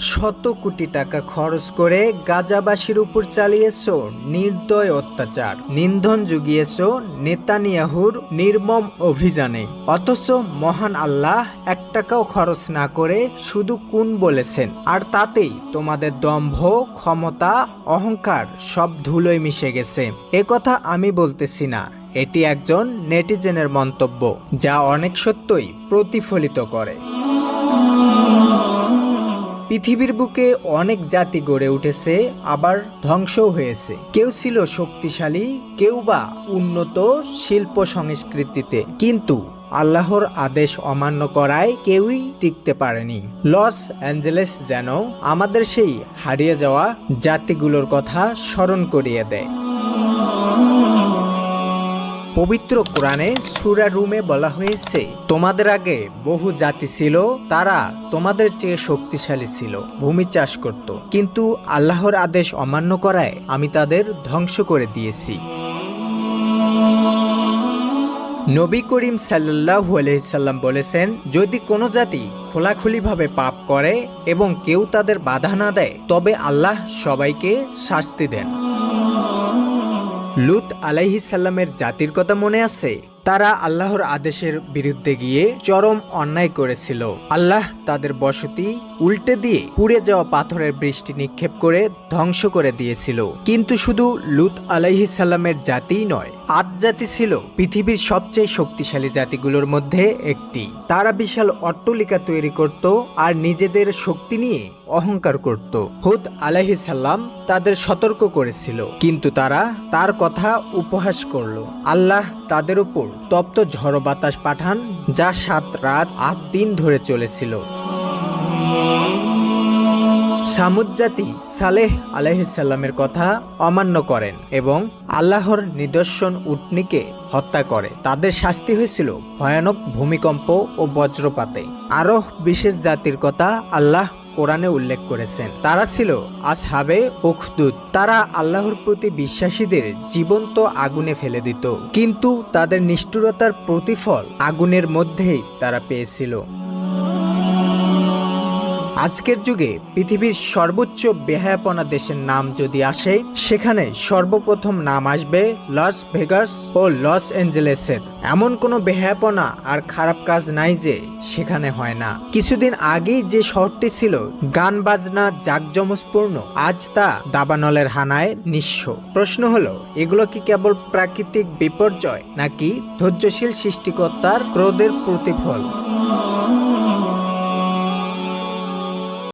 শত কোটি টাকা খরচ করে গাজাবাসীর উপর চালিয়েছ নির্দয় অত্যাচার। নিন্দন জুগিয়েছ নেতানিয়াহুর নির্মম অভিযানে। অথচ মহান আল্লাহ এক টাকাও খরচ না করে শুধু কোন বলেছেন। আর তাতেই তোমাদের দম্ভ, ক্ষমতা, অহংকার সব ধুলোয় মিশে গেছে। এ কথা আমি বলতেছি না। এটি একজন নেটিজেনের মন্তব্য, যা অনেক সত্যই প্রতিফলিত করে। পৃথিবীর বুকে অনেক জাতি গড়ে উঠেছে, আবার ধ্বংসও হয়েছে। কেউ ছিল শক্তিশালী, কেউ বা উন্নত শিল্প সংস্কৃতিতে। কিন্তু আল্লাহর আদেশ অমান্য করায় কেউই টিকতে পারেনি। লস অ্যাঞ্জেলেস যেন আমাদের সেই হারিয়ে যাওয়া জাতিগুলোর কথা স্মরণ করিয়ে দেয়। পবিত্র কোরআনে সুরা রুমে বলা হয়েছে, তোমাদের আগে বহু জাতি ছিল, তারা তোমাদের চেয়ে শক্তিশালী ছিল, ভূমি চাষ করত। কিন্তু আল্লাহর আদেশ অমান্য করায় আমি তাদের ধ্বংস করে দিয়েছি। নবী করিম সাল্লাহু আলহিসাল্লাম বলেছেন, যদি কোনো জাতি খোলাখুলিভাবে পাপ করে এবং কেউ তাদের বাধা না দেয়, তবে আল্লাহ সবাইকে শাস্তি দেন। লুত আলাইহিসাল্লামের জাতির কথা মনে আছে? তারা আল্লাহর আদেশের বিরুদ্ধে গিয়ে চরম অন্যায় করেছিল। আল্লাহ তাদের বসতি উল্টে দিয়ে পুড়ে যাওয়া পাথরের বৃষ্টি নিক্ষেপ করে ধ্বংস করে দিয়েছিল। কিন্তু শুধু লুত আলাইহিসাল্লামের জাতিই নয় আদ জাতি ছিল পৃথিবীর সবচেয়ে শক্তিশালী জাতিগুলোর মধ্যে একটি। তারা বিশাল অট্টলিকা তৈরি করত আর নিজেদের শক্তি নিয়ে অহংকার করত। হুদ আলাইহিসাল্লাম তাদের সতর্ক করেছিল, কিন্তু তারা তার কথা উপহাস করল। আল্লাহ তাদের উপর তপ্ত ঝড় বাতাস পাঠান, যা সাত রাত আট দিন ধরে চলেছিল। সামুদ জাতি সালেহ আলাইহিসাল্লামের কথা অমান্য করেন এবং আল্লাহর নিদর্শন উটনিকে হত্যা করে। তাদের শাস্তি হয়েছিল ভয়ানক ভূমিকম্প ও বজ্রপাতে। আরও বিশেষ জাতির কথা আল্লাহ কোরআনে উল্লেখ করেছেন। তারা ছিল আসহাবে উখদুদ। তারা আল্লাহর প্রতি বিশ্বাসীদের জীবন্ত আগুনে ফেলে দিত। কিন্তু তাদের নিষ্ঠুরতার প্রতিফল আগুনের মধ্যেই তারা পেয়েছিল। আজকের যুগে পৃথিবীর সর্বোচ্চ বেহায়াপনা দেশের নাম যদি আসে, সেখানে সর্বপ্রথম নাম আসবে লস ভেগাস ও লস অ্যাঞ্জেলেসের। এমন কোনো বেহায়াপনা আর খারাপ কাজ নাই যে সেখানে হয় না। কিছুদিন আগেই যে শহরটি ছিল গান বাজনা জাকজমজপূর্ণ আজ তা দাবানলের হানায় নিঃস্ব। প্রশ্ন হলো, এগুলো কি কেবল প্রাকৃতিক বিপর্যয় নাকি ধৈর্যশীল সৃষ্টিকর্তার ক্রোধের প্রতিফল?